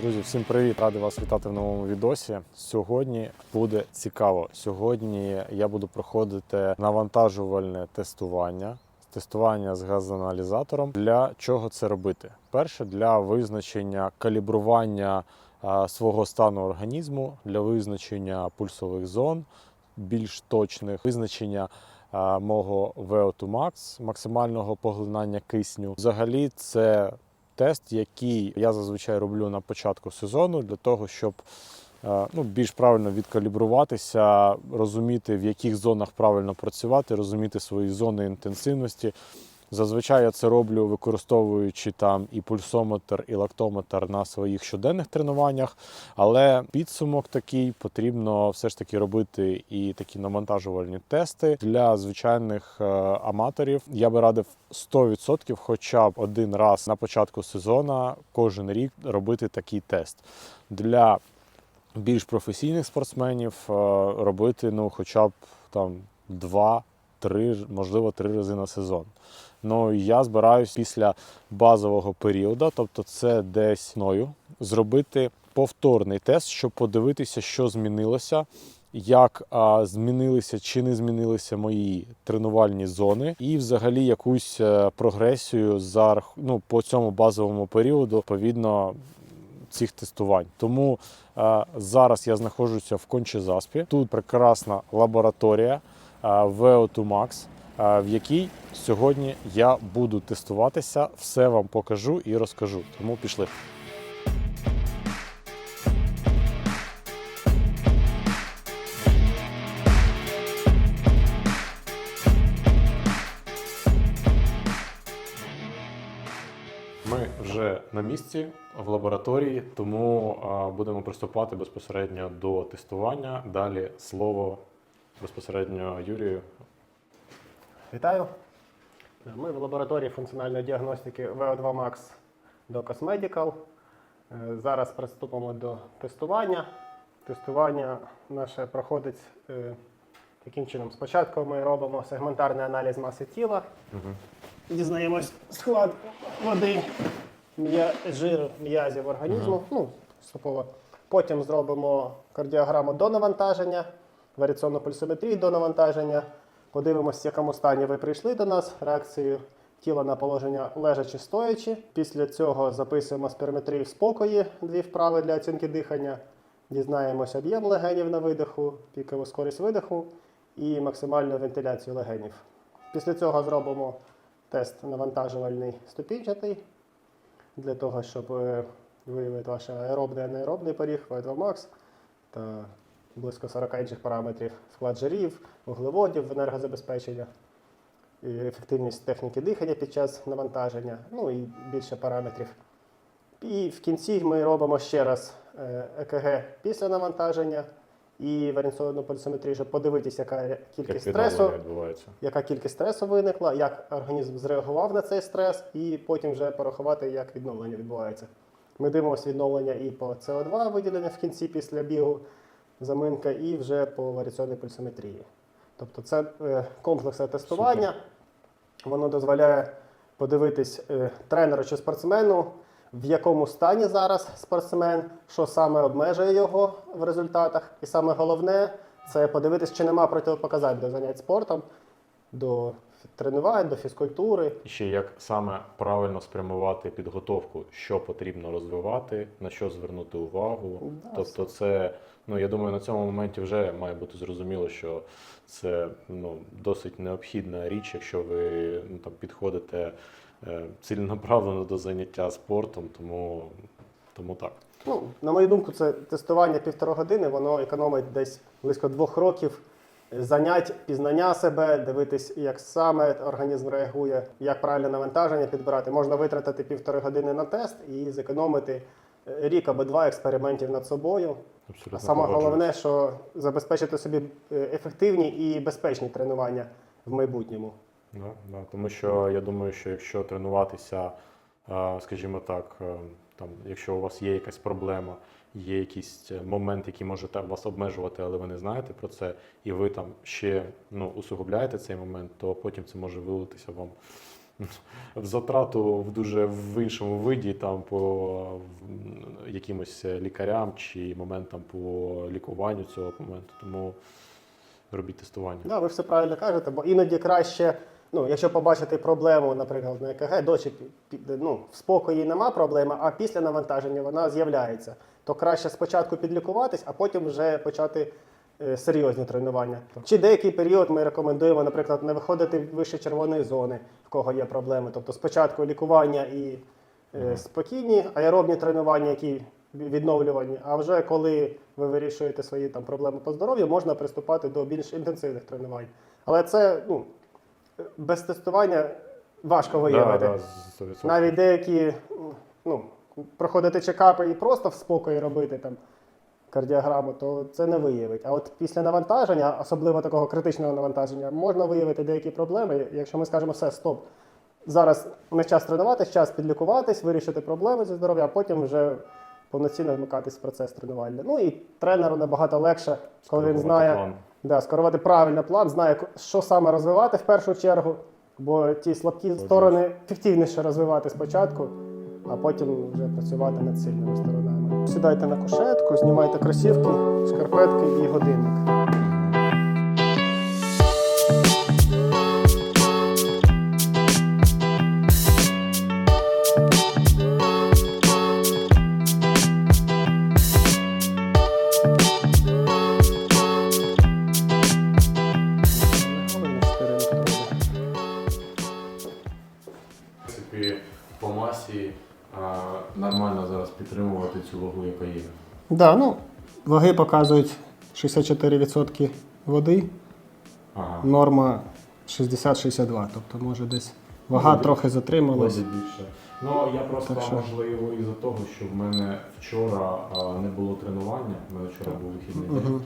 Друзі, всім привіт! Радий вас вітати в новому відосі. Сьогодні буде цікаво. Сьогодні я буду проходити навантажувальне тестування. Тестування з газоаналізатором. Для чого це робити? Перше для визначення калібрування свого стану організму, для визначення пульсових зон, більш точних, визначення мого VO2 max, максимального поглинання кисню. Взагалі, це тест, який я зазвичай роблю на початку сезону, для того, щоб е, ну, більш правильно відкалібруватися, розуміти, в яких зонах правильно працювати, розуміти свої зони інтенсивності. Зазвичай я це роблю, використовуючи там і пульсометр, і лактометр на своїх щоденних тренуваннях. Але підсумок такий потрібно все ж таки робити і такі навантажувальні тести для звичайних е, аматорів. Я би радив 100% хоча б один раз на початку сезону кожен рік робити такий тест. Для більш професійних спортсменів е, робити ну, хоча б там два-три, можливо, три рази на сезон. Ну я збираюсь після базового періоду, тобто це десь ною, зробити повторний тест, щоб подивитися, що змінилося. Як а, змінилися чи не змінилися мої тренувальні зони, і взагалі якусь е, прогресію за ну, по цьому базовому періоду, відповідно цих тестувань. Тому е, зараз я знаходжуся в Кончезаспі. Тут прекрасна лабораторія VO2 Max, е, в якій сьогодні я буду тестуватися, все вам покажу і розкажу. Тому пішли. Ми вже на місці в лабораторії, тому а, будемо приступати безпосередньо до тестування. Далі слово безпосередньо Юрію. Вітаю! Ми в лабораторії функціональної діагностики VO2 Max до Cosmedical. Е, Зараз приступимо до тестування. Тестування наше проходить е, таким чином. Спочатку ми робимо сегментарний аналіз маси тіла. Дізнаємось склад води, м'я... жиру, м'язів організму. Ну. Потім зробимо кардіограму до навантаження, варіаційну пульсометрію до навантаження. Подивимося, в якому стані ви прийшли до нас, реакцію тіла на положення лежачи стоячи. Після цього записуємо спірометрію в спокої, дві вправи для оцінки дихання. Дізнаємося об'єм легенів на видиху, пікову скорість видиху і максимальну вентиляцію легенів. Після цього зробимо тест навантажувальний ступінчатий для того, щоб е, виявити ваш аеробний і анаеробний поріг V2 Max та близько 40 інших параметрів склад жирів, вуглеводів, енергозабезпечення, ефективність техніки дихання під час навантаження, ну і більше параметрів. І в кінці ми робимо ще раз е, ЕКГ після навантаження і варіаційну пульсометрію, щоб подивитися, яка кількість стресу яка кількість стресу виникла, як організм зреагував на цей стрес, і потім вже порахувати, як відновлення відбувається. Ми дивимося відновлення і по СО2 виділення в кінці після бігу, заминка, і вже по варіаційній пульсометрії. Тобто це е, комплексне тестування. Воно дозволяє подивитись е, тренеру чи спортсмену, в якому стані зараз спортсмен, що саме обмежує його в результатах. І саме головне це подивитись, чи нема протипоказань до занять спортом, до тренувань, до фізкультури. І ще як саме правильно спрямувати підготовку, що потрібно розвивати, на що звернути увагу. Да, тобто, це ну я думаю, на цьому моменті вже має бути зрозуміло, що це ну досить необхідна річ, якщо ви ну там підходите е, ціленаправлено до заняття спортом, тому, тому так. Ну, на мою думку, це тестування півтора години, воно економить десь близько двох років занять, пізнання себе, дивитись, як саме організм реагує, як правильне навантаження підбирати. Можна витратити півтори години на тест і зекономити е, рік або два експериментів над собою. Абсолютно А саме головне, що забезпечити собі е, ефективні і безпечні тренування в майбутньому. Да, да. Тому що я думаю, що якщо тренуватися, е, скажімо так, там, якщо у вас є якась проблема, є якийсь е, момент, який може та- вас обмежувати, але ви не знаєте про це, і ви там ще ну, усугубляєте цей момент, то потім це може вилитися вам в затрату в дуже в іншому виді, там по якимось лікарям чи моментам по лікуванню цього моменту. Тому робіть тестування. Да, ви все правильно кажете, бо іноді краще, ну, якщо побачити проблему, наприклад, на ЕКГ, дочі ну, в спокої нема проблеми, а після навантаження вона з'являється, то краще спочатку підлікуватись, а потім вже почати е, серйозні тренування. Чи деякий період ми рекомендуємо, наприклад, не виходити вище червоної зони, в кого є проблеми. Тобто спочатку лікування і е, спокійні аеробні тренування, які відновлювані. А вже коли ви вирішуєте свої там проблеми по здоров'ю, можна приступати до більш інтенсивних тренувань. Але це ну, без тестування важко виявити. Да, да, Навіть деякі ну, проходити чекапи і просто в спокої робити там кардіограму, то це не виявить. А от після навантаження, особливо такого критичного навантаження, можна виявити деякі проблеми. Якщо ми скажемо все, стоп. Зараз не час тренуватись, час підлікуватись, вирішити проблеми зі здоров'я, а потім вже повноцінно вмикатись в процес тренувальний. Ну і тренеру набагато легше, коли він знає, план. Да, скерувати правильно план, знає, що саме розвивати в першу чергу, бо ті слабкі сторони ефективніше розвивати спочатку, а потім вже працювати над сильними сторонами. Сідайте на кушетку, знімайте кросівки, шкарпетки і годинник. Да, ну, ваги показують 64% води, Ага. норма 60-62, тобто може десь вага Може, трохи затрималась. Може більше. Ну я просто Так що? можливо із-за того, що в мене вчора а, не було тренування, в мене вчора був вихідний день. Мгм.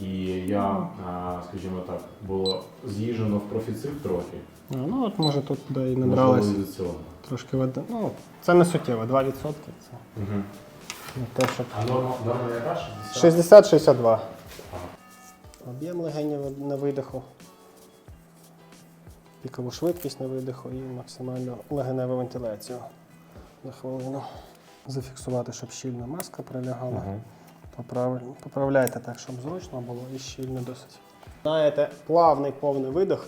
І я, а, скажімо так, було з'їжджено в профіцит трохи. А, ну от може тут да, і набралось Можливо, із-за цього. трошки води. Ну, це не суттєво, 2%. Це Угу. Не те, що. А норма, норма яка? 60? 60-62. Об'єм легенів на видиху. Пікову швидкість на видиху і максимальну легеневу вентиляцію на хвилину. Зафіксувати, щоб щільна маска прилягала. Ага. Поправ- Поправляйте так, щоб зручно було і щільно досить. Знаєте, плавний повний видих.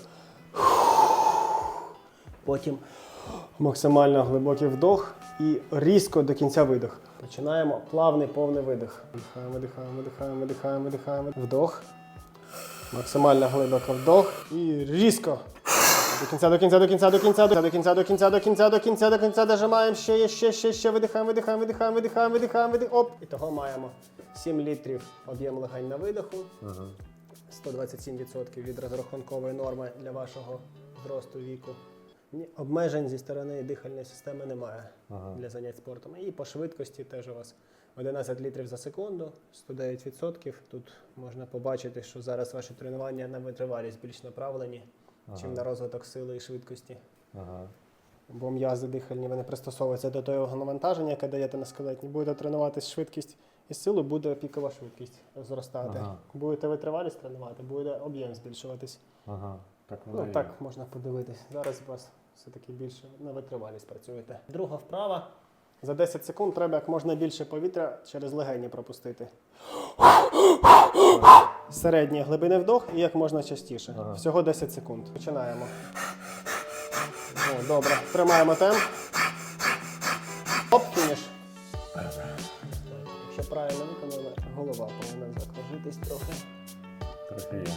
Потім максимально глибокий вдох і різко до кінця видих. Починаємо плавний повний видих. Видихаємо, видихаємо, видихаємо, видихаємо, видихаємо. Вдох. Максимально глибоко вдох і різко. До кінця, до кінця, до кінця, до кінця, до кінця, до кінця, до кінця, до кінця, до кінця, дожимаємо ще, є, ще, ще, ще, видихаємо, видихаємо, видихаємо, видихаємо, видихаємо, видихаємо. Оп. І того маємо 7 літрів об'єм легень на видиху, Ага. 127% від розрахункової норми для вашого зросту віку. Ні, Обмежень зі сторони дихальної системи немає Ага. для занять спортом. І по швидкості теж у вас 11 літрів за секунду, 109%. Тут можна побачити, що зараз ваші тренування на витривалість більш направлені, чим на розвиток сили і швидкості. Ага. Бо м'язи дихальні вони пристосовуються до того навантаження, яке даєте на скелетні. Будете тренуватись швидкість і силу, буде пікова швидкість зростати. Ага. Будете витривалість тренувати, буде об'єм збільшуватись. Ага. Так Ну так можна подивитись. Зараз у вас все-таки більше на витривалість працюєте. Друга вправа. За 10 секунд треба як можна більше повітря через легені пропустити. Середній глибини вдох і як можна частіше. Ага. Всього 10 секунд. Починаємо. О, добре. Тримаємо темп. Оп, фініш. Якщо правильно виконали, голова повинна закружитись трохи. Трохи є.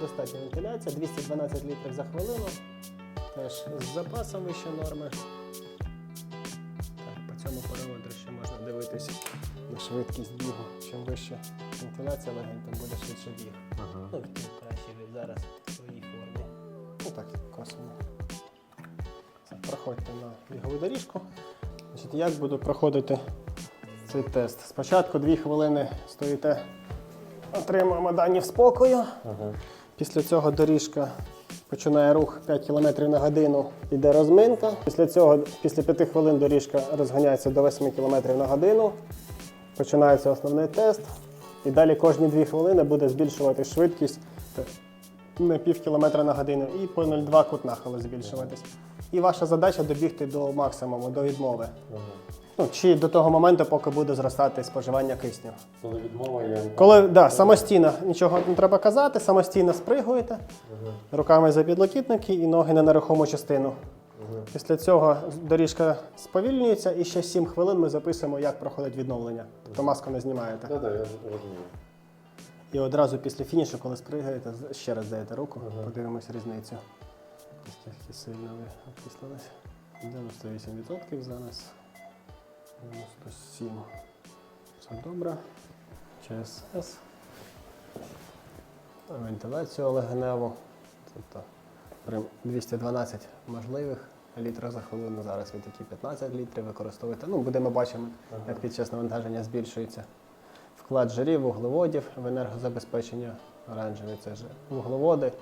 Достатня вентиляція, 212 літрів за хвилину. Теж з запасом вище норми. Так, по цьому параметру ще можна дивитися на швидкість бігу. Чим вища вентиляція легень, тим буде швидше біг. Ага. Ну, тим краще ви зараз в своїй формі. Ну так, косимо. Проходьте на бігову доріжку. Значить, як буду проходити цей тест? Спочатку 2 хвилини стоїте, отримуємо дані в спокою. Ага. Після цього доріжка починає рух 5 км на годину, йде розминка. Після цього, після 5 хвилин доріжка розганяється до 8 км на годину. Починається основний тест. І далі кожні 2 хвилини буде збільшувати швидкість. на пів кілометра на годину, і по 0,2 кут нахилу збільшуватись. І ваша задача добігти до максимуму, до відмови. Ну, чи до того моменту, поки буде зростати споживання кисню. Коли відмова є. Коли да, самостійно нічого не треба казати, самостійно спригуєте руками за підлокітники і ноги на нерухому частину. Після цього доріжка сповільнюється і ще 7 хвилин ми записуємо, як проходить відновлення. Тобто маску не знімаєте. Так, так, я розумію. І одразу після фінішу, коли спригаєте, ще раз даєте руку, подивимось різницю. Наскільки сильно ви окислились. 98% зараз. 97. Все добре. ЧСС. Вентиляцію легеневу. Тобто при 212 можливих літрів за хвилину. Зараз ви такі 15 літрів використовуєте. Ну, будемо бачимо, як під час навантаження збільшується. Вклад жирів, вуглеводів в енергозабезпечення. Оранжеві це ж вуглеводи,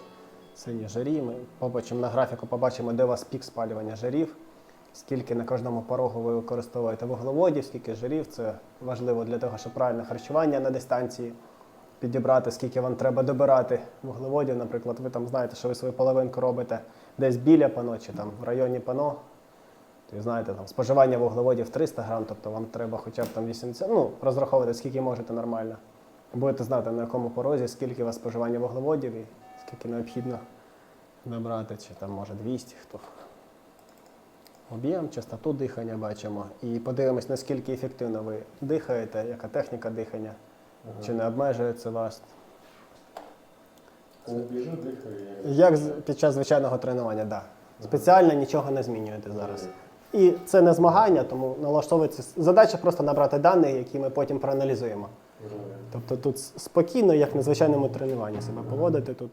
сині жирі. Ми побачимо на графіку, побачимо, де у вас пік спалювання жирів, скільки на кожному порогу ви використовуєте вуглеводів, скільки жирів. Це важливо для того, щоб правильне харчування на дистанції підібрати, скільки вам треба добирати вуглеводів. Наприклад, ви там знаєте, що ви свою половинку робите десь біля пано чи там в районі пано. То, знаєте, там споживання вуглеводів 300 грам, тобто вам треба хоча б там 80, ну, розраховувати, скільки можете нормально. Будете знати, на якому порозі, скільки у вас споживання вуглеводів і скільки необхідно добрати, чи там може 200 хто. Об'єм, частоту дихання бачимо. І подивимось, наскільки ефективно ви дихаєте, яка техніка дихання, чи не обмежує це вас. Коли біжу, дихаю. Як під час звичайного тренування, так. Да. Спеціально нічого не змінюєте зараз. І це не змагання, тому налаштовується задача просто набрати дані, які ми потім проаналізуємо. Тобто тут спокійно, як на звичайному тренуванні себе поводити тут.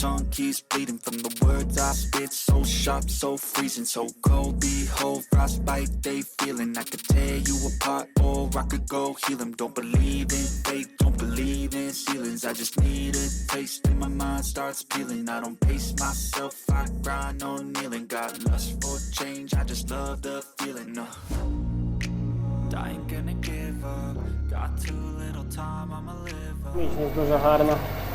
tongue keeps bleeding from the words I spit. So sharp, so freezing, so cold. Behold, frostbite they feeling. I could tear you apart, or I could go heal them. Don't believe in fate, don't believe in ceilings. I just need a taste, and my mind starts peeling. I don't pace myself, I grind on kneeling. Got lust for change, I just love the feeling. Uh. I ain't gonna give up. Got too little time, I'ma live up.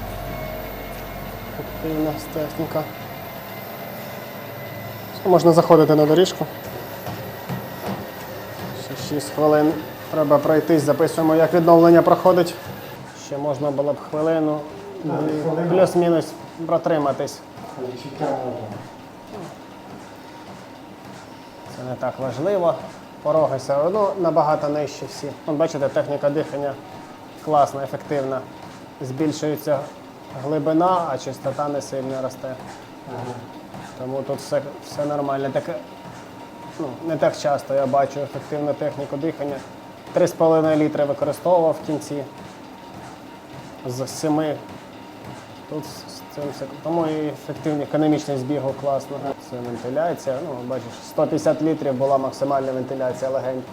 Мічність дуже гарна. Ефективна техніка. Можна заходити на доріжку. Ще 6 хвилин треба пройтись, записуємо, як відновлення проходить. Ще можна було б хвилину, плюс-мінус протриматись. Це не так важливо. Пороги все одно набагато нижчі всі. Бачите, техніка дихання класна, ефективна. Збільшується глибина, а чистота не сильно росте. Тому тут все, все нормально. Таке, ну, не так часто я бачу ефективну техніку дихання. 3,5 літри використовував в кінці з 7. Тут з цим все. Тому і ефективність економічність збігу класно. Це вентиляція. Ну, бачиш, 150 літрів була максимальна вентиляція легень.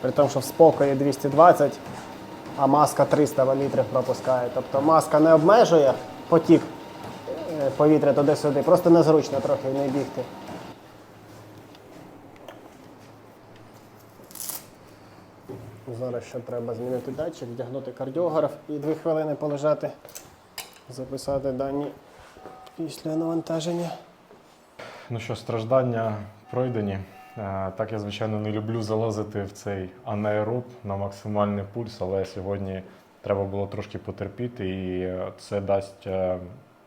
При тому, що в спокої 220, а маска 300 літрів пропускає. Тобто маска не обмежує потік е, повітря туди-сюди, просто незручно трохи в неї бігти. Зараз ще треба змінити датчик, вдягнути кардіограф і дві хвилини полежати, записати дані після навантаження. Ну що, страждання пройдені. Е, Так я, звичайно, не люблю залазити в цей анаероб на максимальний пульс, але сьогодні треба було трошки потерпіти, і це дасть е,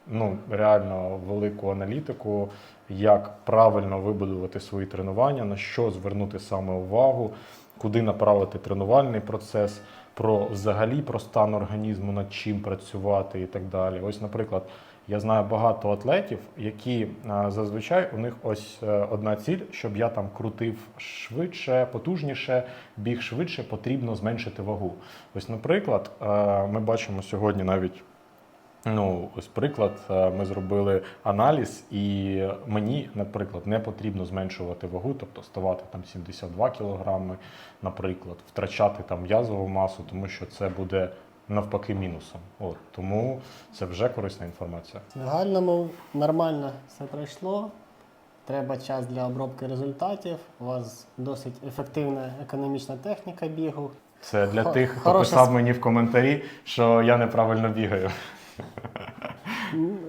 ну, реально велику аналітику, як правильно вибудувати свої тренування, на що звернути саме увагу, куди направити тренувальний процес, про взагалі про стан організму, над чим працювати і так далі. Ось, наприклад, я знаю багато атлетів, які зазвичай у них ось е, одна ціль, щоб я там крутив швидше, потужніше, біг швидше, потрібно зменшити вагу. Ось, наприклад, е, ми бачимо сьогодні навіть Ну, ось приклад, е, ми зробили аналіз, і мені, наприклад, не потрібно зменшувати вагу, тобто ставати там 72 кілограми, наприклад, втрачати там м'язову масу, тому що це буде навпаки мінусом. От тому це вже корисна інформація. В загальному нормально все пройшло. Треба час для обробки результатів. У вас досить ефективна економічна техніка бігу. Це для Хо- тих, хто хороша писав мені в коментарі, що я неправильно бігаю.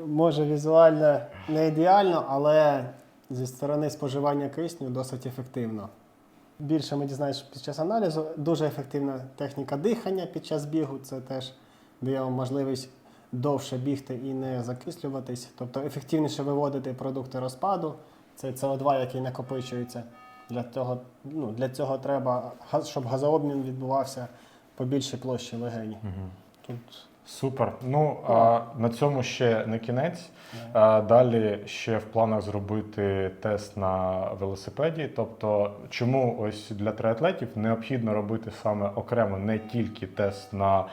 Може візуально не ідеально, але зі сторони споживання кисню досить ефективно. Більше ми дізнаємося під час аналізу. Дуже ефективна техніка дихання під час бігу. Це теж дає вам можливість довше бігти і не закислюватись, тобто ефективніше виводити продукти розпаду. Це СО2, який накопичується. Для цього, ну, для цього треба, щоб газообмін відбувався по більшій площі легені. Тут Супер. Ну а на цьому ще не кінець. А, далі ще в планах зробити тест на велосипеді. Тобто, чому ось для триатлетів необхідно робити саме окремо не тільки тест на,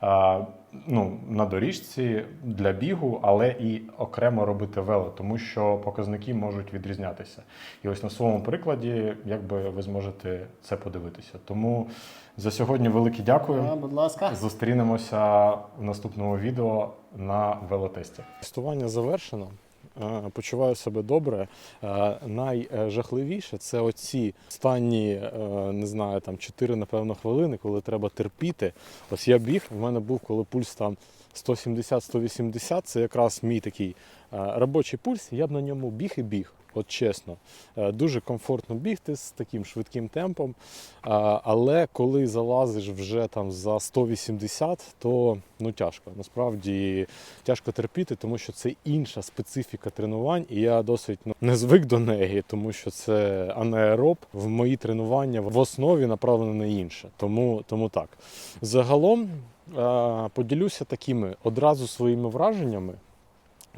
а, ну, на доріжці для бігу, але і окремо робити вело, тому що показники можуть відрізнятися. І ось на своєму прикладі, якби ви зможете це подивитися. Тому за сьогодні велике дякую. а, будь ласка. Зустрінемося в наступному відео на велотесті. Тестування завершено. Е, Почуваю себе добре. Е, Найжахливіше це оці останні, е, не знаю, там 4, напевно, хвилини, коли треба терпіти. Ось я біг, в мене був, коли пульс там 170-180, це якраз мій такий е, робочий пульс, я б на ньому біг і біг. От чесно, Е, дуже комфортно бігти з таким швидким темпом. Але коли залазиш вже там за 180, то ну тяжко. Насправді тяжко терпіти, тому що це інша специфіка тренувань, і я досить ну, не звик до неї, тому що це анаероб. В мої тренування в основі направлено на інше. Тому, тому так. Загалом е, поділюся такими одразу своїми враженнями.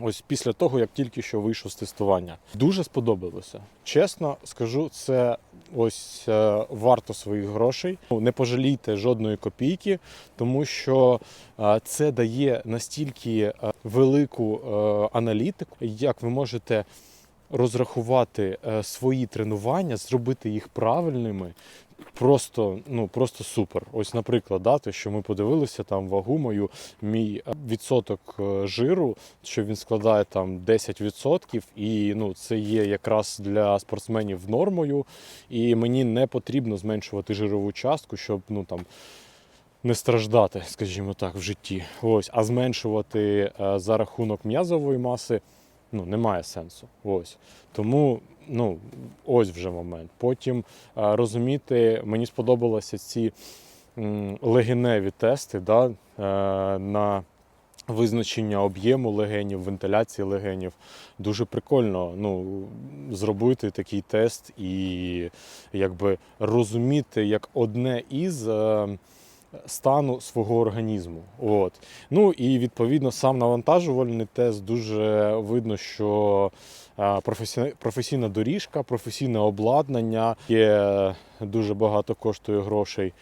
Ось після того, як тільки що вийшов з тестування, дуже сподобалося. Чесно скажу, це ось е, варто своїх грошей. Ну, Не пожалійте жодної копійки, тому що е, це дає настільки е, велику аналітику, як ви можете розрахувати свої тренування, зробити їх правильними. Просто, ну просто супер. Ось, наприклад, да, те, що ми подивилися там вагу мою, мій е, відсоток е, жиру, що він складає там 10%, і ну це є якраз для спортсменів нормою. І мені не потрібно зменшувати жирову частку, щоб ну там. Не страждати, скажімо так, в житті. Ось, а зменшувати е, за рахунок м'язової маси ну, немає сенсу. Ось. Тому ну, ось вже момент. Потім е, розуміти, мені сподобалися ці легеневі тести да, е, на визначення об'єму легенів, вентиляції легенів. Дуже прикольно ну, зробити такий тест і якби розуміти як одне із. Стану свого організму. От. Ну і відповідно сам навантажувальний тест дуже видно, що професійна доріжка, професійне обладнання є дуже багато коштує грошей.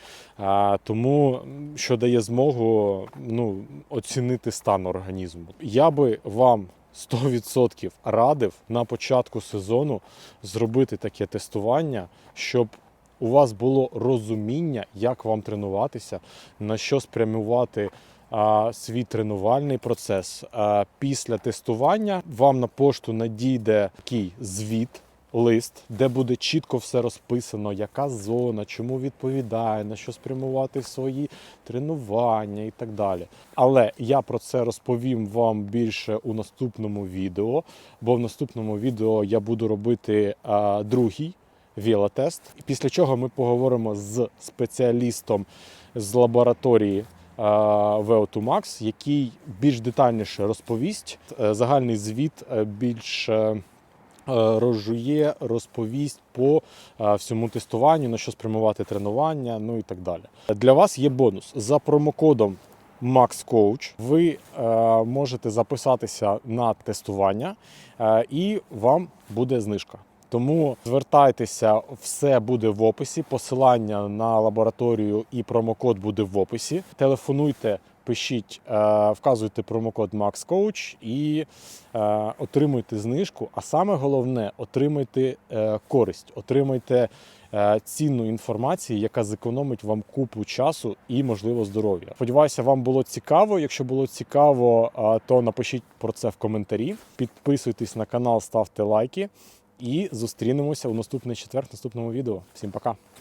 Тому що дає змогу ну, оцінити стан організму. Я би вам 100% радив на початку сезону зробити таке тестування, щоб у вас було розуміння, як вам тренуватися, на що спрямувати а, свій тренувальний процес. А, після тестування вам на пошту надійде такий звіт. Лист, де буде чітко все розписано, яка зона, чому відповідає, на що спрямувати свої тренування і так далі. Але я про це розповім вам більше у наступному відео, бо в наступному відео я буду робити а, другий велотест. Після чого ми поговоримо з спеціалістом з лабораторії е, VO2 Max, який більш детальніше розповість е, загальний звіт, е, більш е, розжує, розповість по всьому тестуванню, на що спрямувати тренування, ну і так далі. Для вас є бонус за промокодом MaxCoach. Ви можете записатися на тестування, і вам буде знижка. Тому звертайтеся, все буде в описі. Посилання на лабораторію і промокод буде в описі. Телефонуйте пишіть, е, вказуйте промокод MaxCoach і е, отримуйте знижку. А саме головне, отримайте е, користь, отримайте цінну інформацію, яка зекономить вам купу часу і, можливо, здоров'я. Сподіваюся, вам було цікаво. Якщо було цікаво, то напишіть про це в коментарі. Підписуйтесь на канал, ставте лайки і зустрінемося у наступний четвер, в наступному відео. Всім пока!